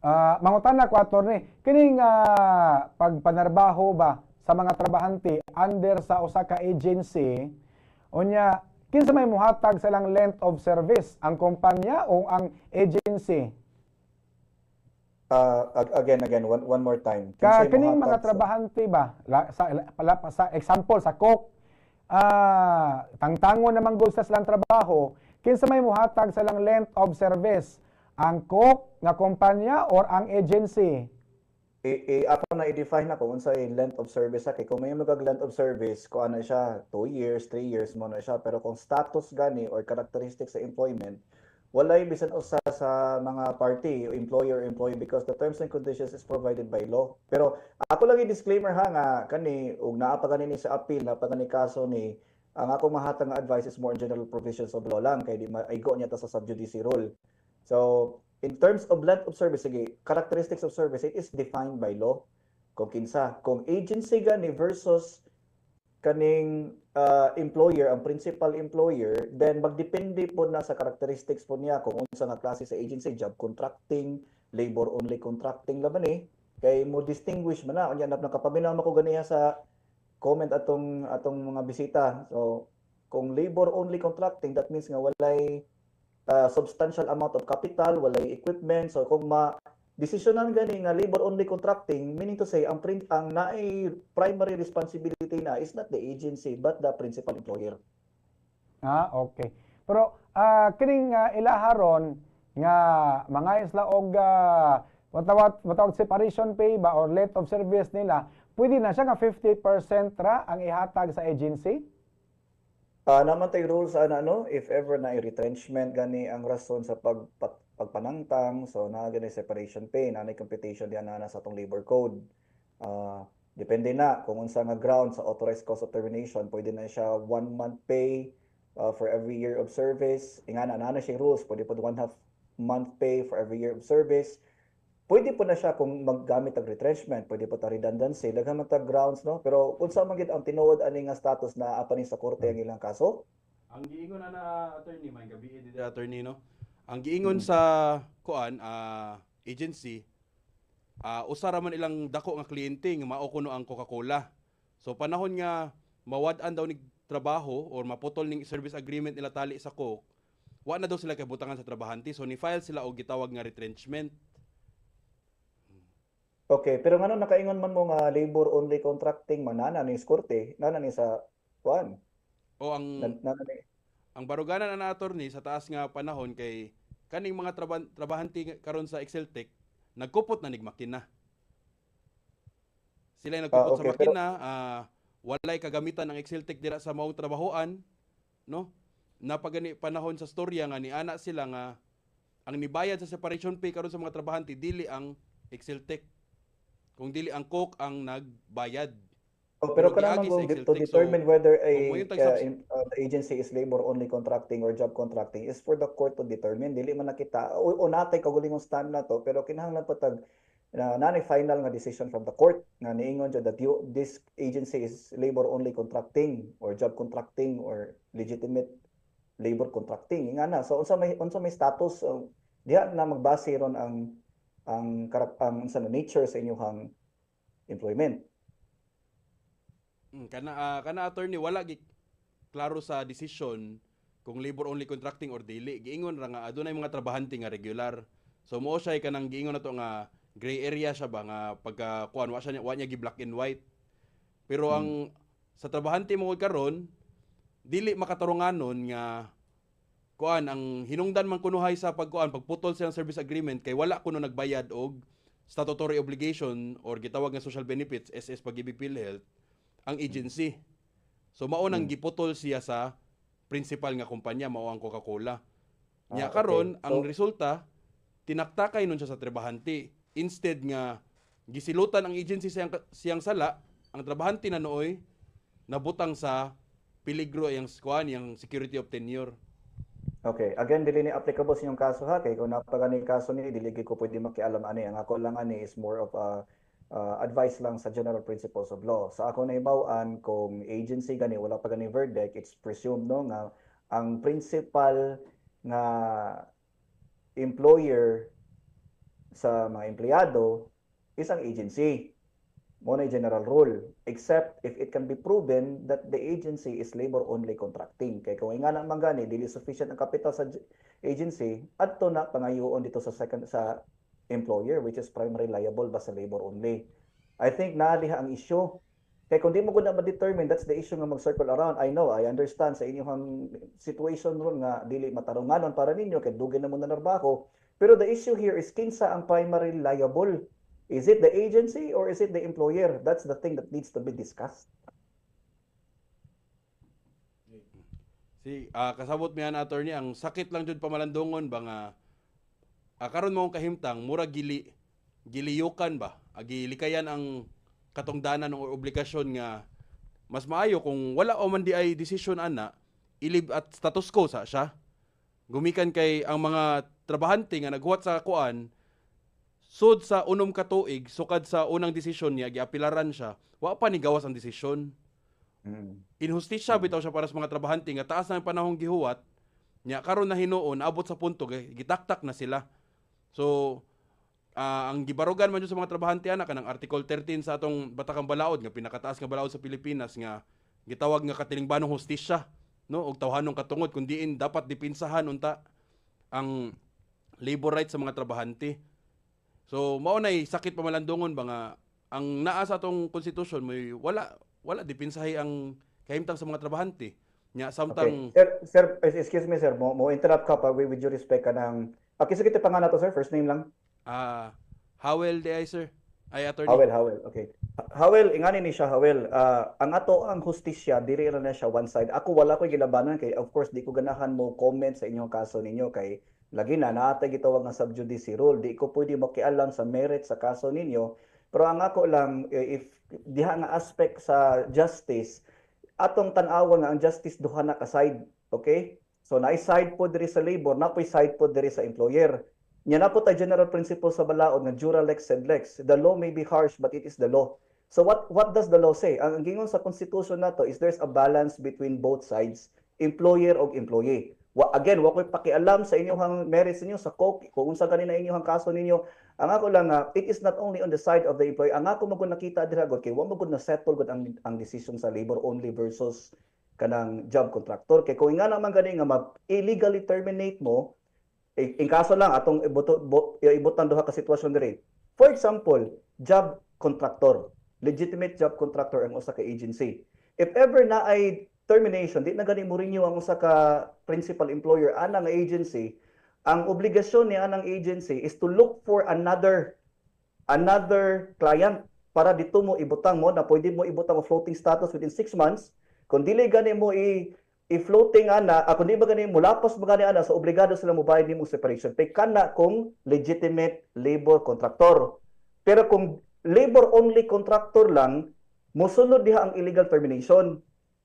Ah, mangutan na ko attorney, kining uh, pagpanarbaho ba sa mga trabahante under sa usa ka agency unya kinsa may muhatag sa ilang length of service? Ang kumpanya o ang agency? Uh, ag- again, again, one, one more time. ka kining mga trabahante ba? La, sa pala, sa example sa cook ah tangtangon naman gud sa silang trabaho kinsa may muhatag sa ilang length of service ang cook nga kumpanya or ang agency? I, i, ako na i-define na kung yung length of service sa kay kung may magag length of service ko ano siya 2 years 3 years mo na siya. Pero kung status gani or characteristics sa employment wala yung bisan usa sa mga party employer employee because the terms and conditions is provided by law. Pero ako lang i-disclaimer ha nga kani ug naa pa gani ni sa appeal na pa gani kaso ni ang ako mahatag nga advice is more general provisions of law lang kay di maigo niya ta sa subjudice rule so in terms of length of service sige characteristics of service it is defined by law. Kung kinsa kung agency gani versus kaning uh, employer ang principal employer then magdepende po na sa characteristics po niya kung unsa nga klase sa agency job contracting labor only contracting laban eh. Kay mo distinguish man na unya nap nakapaminaw man ko ganiya sa comment atong atong mga bisita. So kung labor only contracting that means nga walay uh, substantial amount of capital walay equipment so kung ma desisyonan gani nga labor only contracting meaning to say ang print ang naay primary responsibility na is not the agency but the principal employer Ah, okay. Pero ah kining uh, ilaharon nga mga isla og uh, matawag separation pay ba or length of service nila, pwede na siya nga 50% ra ang ihatag sa agency? Ah, naman tay rules ana no if ever na retrenchment gani ang rason sa pag pag- pagpanangtang so na gani separation pay na computation diyan na sa atong labor code. Ah, depende na kung unsa nga ground sa authorized cause of termination pwede na siya one month pay ah, for every year of service. Ingana na na siya rules pwede po one half month pay for every year of service. Pwede po na siya kung maggamit ang retrenchment, pwede po ta redundancy, daghan man ta grounds no, pero unsa man gid ang tinuod ani nga status na apa ni sa korte ang ilang kaso? Ang giingon ana attorney may gabi dito attorney no. Ang giingon Mm. sa kuan ah, agency ah usa ra man ilang dako nga kliyente nga mao kuno ang Coca-Cola. So panahon nga mawad-an daw ni trabaho or maputol ning service agreement nila tali sa Coke, wa na daw sila kay butangan sa trabahante so ni file sila og gitawag nga retrenchment. Okay, pero ngano nakaingon man mo nga labor only contracting manana ni korte, nana ni sa kuan, O ang nana ni ang baruganan ana attorney sa taas nga panahon kay kaning mga traba- trabahante karon sa Exceltech nagkupot na nig makina. Sila yung nagkupot Ah, sa okay, pero- makina, ah, walay kagamitan ng Exceltech dira sa maong trabahoan, no? Napagani panahon sa storya nga ni ana sila nga ang nibayad sa separation pay karon sa mga trabahante dili ang Exceltech. Kung dili ang Coke ang nagbayad. Oh, pero kana mo to Exceltech, so, determine whether a uh, in- uh, the agency is labor only contracting or job contracting is for the court to determine. Dili man nakita o, o natay kagulingong stand na to pero kinahanglan pa tag na nanay final nga decision from the court nga niingon jud that you, this agency is labor only contracting or job contracting or legitimate labor contracting. Nga na so unsa may unsa may status uh, diha na magbase ron ang ang karak ang na nature sa inyong employment Mm, kana ah, kana attorney wala gi klaro sa decision kung labor only contracting or dili. Giingon ra nga adunay mga trabahante nga regular. So mo siya kanang giingon nato nga gray area siya ba nga pagka kuan wa siya wa niya gi black and white. Pero ang sa trabahante mo karon dili makatarunganon nga kuan ang hinungdan man kunuhay sa pagkuan pagputol silang service agreement kay wala kuno nagbayad og statutory obligation or gitawag nga social benefits SS pag-ibig PhilHealth ang agency. So mao nang Hmm. giputol siya sa principal nga kumpanya mao ang Coca-Cola. Nya Ah, okay. karon ang So- resulta tinaktakay nun siya sa trabahante. Instead nga gisilutan ang agency siyang siyang sala, ang trabahante na nooy nabutang sa peligro yang kuan yang security of tenure. Okay, again dili ni applicable sa inyong kaso ha kay kung napagani kaso ni dili ko pwede makialam ani ang ako lang ani is more of a uh, advice lang sa general principles of law. Sa ako na ibaw-an kung agency gani wala pa gani verdict, it's presumed no nga ang principal nga employer sa mga empleyado is ang agency. Mo na yung general rule. Except if it can be proven that the agency is labor-only contracting. Kaya kung nga naman gani, dili sufficient ang capital sa agency, adto na pangayoon dito sa second sa employer which is primary liable ba sa labor-only. I think naaliha ang issue. Kaya kung di mo ko na ma-determine, that's the issue nga mag-circle around. I know, I understand sa inyong situation ron nga dili matarunganon para ninyo kay dugay na mo na narbaho. Pero the issue here is kinsa ang primary liable. Is it the agency or is it the employer? That's the thing that needs to be discussed. Si ah, kasabot mi ana attorney ang sakit lang jud pamalandongon ba nga ah, karon mo kahimtang mura gili giliyukan ba agi likayan ang katungdanan o obligasyon nga mas maayo kung wala o man di ay desisyon ana ilib at status quo sa siya gumikan kay ang mga trabahante nga naghuwat sa kuan sud sa unom ka tuig sukad sa unang desisyon niya giapilaran siya wa pa ni gawas ang desisyon. Inhustisya bitaw siya para sa mga trabahante nga taas na ang panahong gihuwat nya karon na hinuon abot sa punto kay gitaktak na sila. So ah, ang gibarugan man sa mga trabahante ana kanang article 13 sa atong batakang balaod nga pinakataas nga balaod sa Pilipinas nga gitawag nga katilingbanong hustisya no? Og tawhanong katungod kun diin dapat dipinsahan unta ang labor rights sa mga trabahante so mao nay sakit pamalandongon ba nga ang naa sa atong konstitusyon may wala wala dipinsahi ang kahimtang sa mga trabahante nya samtang Okay. Sir, sir, excuse me sir, mo, mo interrupt ka pa with with due respect ka ng Okay, sige pa nga na to sir, first name lang. ah Howell di ay sir ay attorney Howell, Howell. Okay. Howell, ingani ni siya Howell. Ah, ang ato ang hustisya diri ra na siya one side. Ako wala ko gilabanan kay of course di ko ganahan mo comment sa inyong kaso ninyo kay lagi na naatay gitawag nga sub judice rule. Di ko pwede makialam sa merit sa kaso ninyo. Pero ang ako lang eh, if diha nga aspect sa justice atong tan-awa nga ang justice duha na ka side, okay? So naay side po diri sa labor, napoy side po diri sa employer. Nya na po tayo general principle sa balaod nga jura lex sed lex. The law may be harsh but it is the law. So what what does the law say? Ang gingon sa constitution nato is there's a balance between both sides, employer og employee. Wa, again, wa ko'y pakialam sa inyong merits ninyo sa COC, kung unsa ganina inyong kaso ninyo. Ang ako lang nga, it is not only on the side of the employee. Ang ako magud nakita dira gud kay wa magud na settle gud ang ang decision sa labor only versus kanang job contractor kay kung nga naman gani nga ma illegally terminate mo in kaso lang atong ibuto bo, ibutan duha ka sitwasyon diri for example job contractor legitimate job contractor ang usa ka agency if ever na ay termination di na gani mo renew ang usa ka principal employer ana nga agency ang obligasyon ni anang agency is to look for another another client para dito mo ibutang mo na pwede mo ibutang o floating status within 6 months kung dili gani mo i i-floating ana, ah, kung di ba gani mo lapas mo gani ana, so obligado sila mo bayad nimo separation pay kana kung legitimate labor contractor. Pero kung labor only contractor lang, mosunod diha ang illegal termination.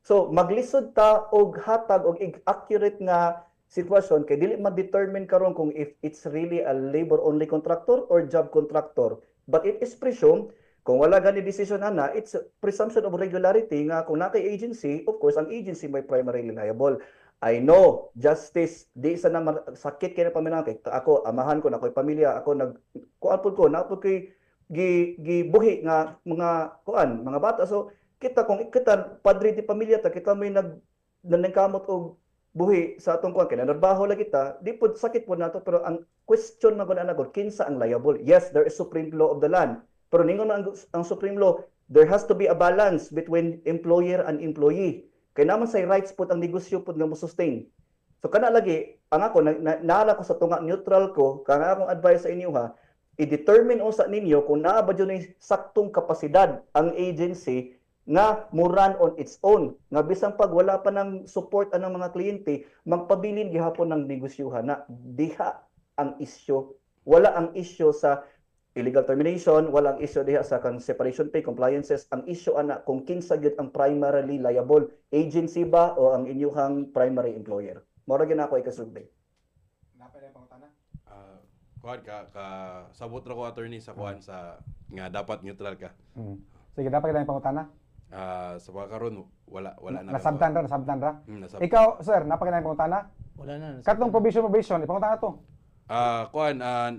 So maglisod ta og hatag og accurate nga sitwasyon kay dili ma-determine karon kung if it's really a labor only contractor or job contractor. But it is presumed kung wala gani decision ana, it's presumption of regularity nga kung nakay agency, of course, ang agency may primarily liable. I know, justice, di sa na sakit kay na paminang kay ako, amahan ko na ko'y pamilya, ako nag kuan ko, na po kay gi gibuhi nga mga kuan, mga bata. So kita kung kita padre di pamilya ta, kita may nag nanengkamot og buhi sa atong kuan kay nanarbaho lagi ta, di pud sakit pud nato pero ang question man gud kinsa ang liable? Yes, there is supreme law of the land. Pero ningon ang, ang Supreme Law, there has to be a balance between employer and employee. Kaya naman say rights put ang negosyo put nga mo sustain. So kana lagi, ang ako, na, na, naala ko sa tunga neutral ko, kaya akong advice sa inyo ha, i-determine usa ninyo kung naa ba yung saktong kapasidad ang agency nga mo run on its own. Nga bisang pag wala pa ng support anang mga kliyente, magpabilin gihapon ng negosyuhan na diha ang isyo. Wala ang isyo sa illegal termination, walang issue diha sa kan separation pay compliances. Ang issue ana kung kinsa gyud ang primarily liable, agency ba o ang inyuhang primary employer. Mora gyud ako ikasugday. ah, kuan ka ka sabot ra ko attorney sa kuan sa nga dapat neutral ka Mm. Sige, dapat kita yung pangutana. Ah, sa mga karon wala wala na Nasabtan ra, nasabtan ra. Hmm, nasab- Ikaw, sir, napaka na yung pangutana. Wala na. Katong provision provision, ipangutana to. Ah, kuan ah,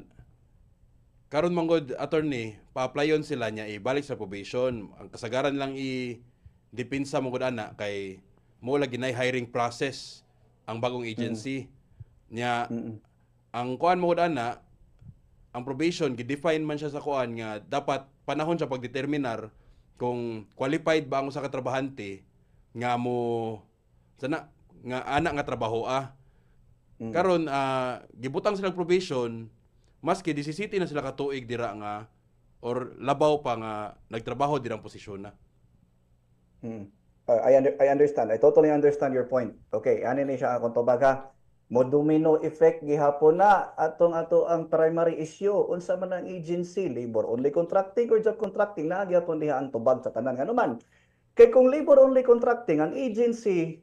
karon manggod attorney, pa-applyon sila niya ibalik sa probation. Ang kasagaran lang i dipinsa mo gud ana kay mo lagi na hiring process ang bagong agency. Nya Mm-mm. ang kuan mo gud ana ang probation gidefine man siya sa kuan nga dapat panahon siya pagdeterminar kung qualified ba ang usa ka trabahante nga mo sana nga ana nga trabaho ah. Mm. Karon ah, gibutang sila probation maski 17 na sila ka tuig dira nga or labaw pa nga nagtrabaho dirang posisyon na. Mm. Uh, I, under, I understand. I totally understand your point. Okay, ano ni siya akong tubaga. Mo domino effect gihapon na atong ato ang primary issue. Unsa man ang agency? Labor only contracting or job contracting? Na gihapon diha ang tubag sa tanan. Ngano man kay kung labor only contracting ang agency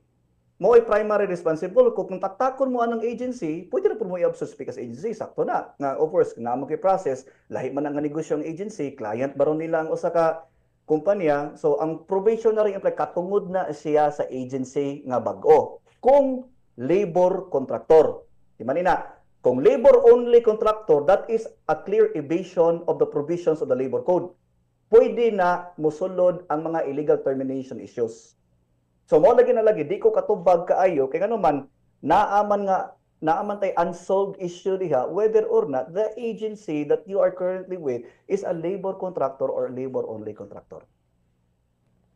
mo ay primary responsible. Kung kontaktakon mo anang agency pwede na po mo i-absorb as agency. Sakto na. Nga of course na mo kay process lahi man ang negosyo ang agency client baron nila ang usa ka kumpanya. So ang probationary employee katungod na siya sa agency nga bag-o. Kung labor contractor di man ina kung labor only contractor that is a clear evasion of the provisions of the labor code pwede na musulod ang mga illegal termination issues So mo lagi na lagi di ko katubag kaayo kay man naaman nga naaman tay unsolved issue diha whether or not the agency that you are currently with is a labor contractor or labor only contractor.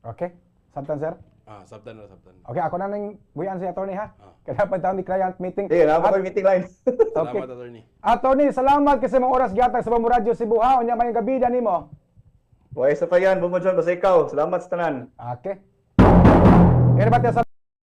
Okay? Sabtan, sir? Ah, sabtan na sabtan. Okay, ako na nang buyan si attorney ha. Ah. Kaya dapat taon ni client meeting. Na At- ko meeting line. Salamat attorney. Attorney, salamat kasi mga oras gihatag sa Bamuradyo Cebu ha. Unya may gabi dan nimo. Way sa pa yan, bumudyon basta ikaw. Salamat sa tanan. Okay. Ngayon ba